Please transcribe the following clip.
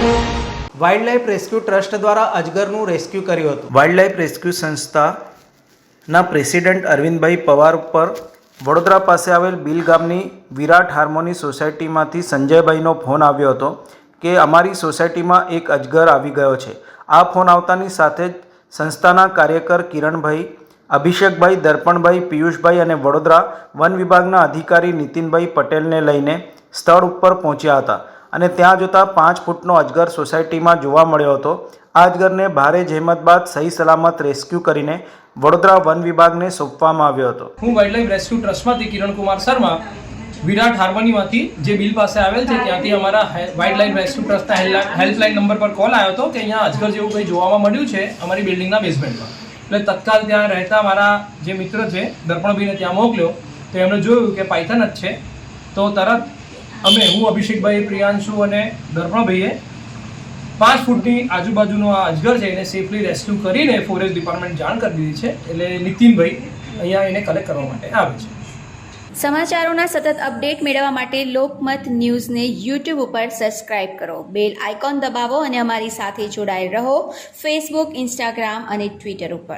Wild life rescue trust દ્વારા અજગરનું rescue કર્યું હતું. વાઇલ્ડ લાઇફ રેસ્ક્યુ સંસ્થાના પ્રેસિડેન્ટ અરવિંદભાઈ પવાર ઉપર વડોદરા પાસે આવેલ બિલ ગામની વિરાટ હાર્મોની સોસાયટીમાંથી સંજયભાઈનો ફોન આવ્યો હતો કે અમારી સોસાયટીમાં એક અજગર આવી ગયો છે. આ ફોન આવતાની સાથે જ સંસ્થાના કાર્યકર કિરણભાઈ, અભિષેકભાઈ દર્પણભાઈ, પિયુષભાઈ અને વડોદરા વન વિભાગના અધિકારી નીતિનભાઈ પટેલને લઈને સ્થળ ઉપર પહોંચ્યા હતા. અને ત્યાં જોતાં પાંચ ફૂટનો અજગર સોસાયટીમાં જોવા મળ્યો હતો. આ અજગરને ભારે જહેમત બાદ સહી સલામત રેસ્ક્યુ કરીને વડોદરા વન વિભાગને સોંપવામાં આવ્યો હતો. હું વાઇલ્ડલાઇફ રેસ્ક્યુ ટ્રસ્ટમાંથી કિરણકુમાર શર્મા, વિરાટ હાર્મોનીમાંથી જે બિલ પાસે આવેલ છે, ત્યાંથી અમારા વાઇલ્ડલાઇફ રેસ્ક્યુ ટ્રસ્ટના હેલ્પલાઇન નંબર પર કોલ આવ્યો હતો કે અહીંયા અજગર જેવું કંઈ જોવામાં મળ્યું છે અમારી બિલ્ડિંગના બેઝમેન્ટમાં. એટલે તત્કાલ ત્યાં રહેતા મારા જે મિત્ર છે દર્પણભીને ત્યાં મોકલ્યો. તો એમણે જોયું કે પાયથન જ છે. તો તરત અમે હું, અભિષેકભાઈ, પ્રિયાંશુ અને દર્પણભાઈએ પાંચ ફૂટની આજુબાજુનો આ અજગર છે એને સેફલી રેસ્ક્યુ કરીને ફોરેસ્ટ ડિપાર્ટમેન્ટ જાણ કરી દીધી છે. એટલે નીતિનભાઈ અહીંયા એને કલેક્ટ કરવા માટે આવે છે. સમાચારોના સતત અપડેટ મેળવવા માટે લોકમત ન્યૂઝને યુટ્યુબ ઉપર સબસ્ક્રાઇબ કરો. બેલ આઇકોન દબાવો અને અમારી સાથે જોડાયેલ રહો. ફેસબુક ઇન્સ્ટાગ્રામ અને ટ્વિટર ઉપર.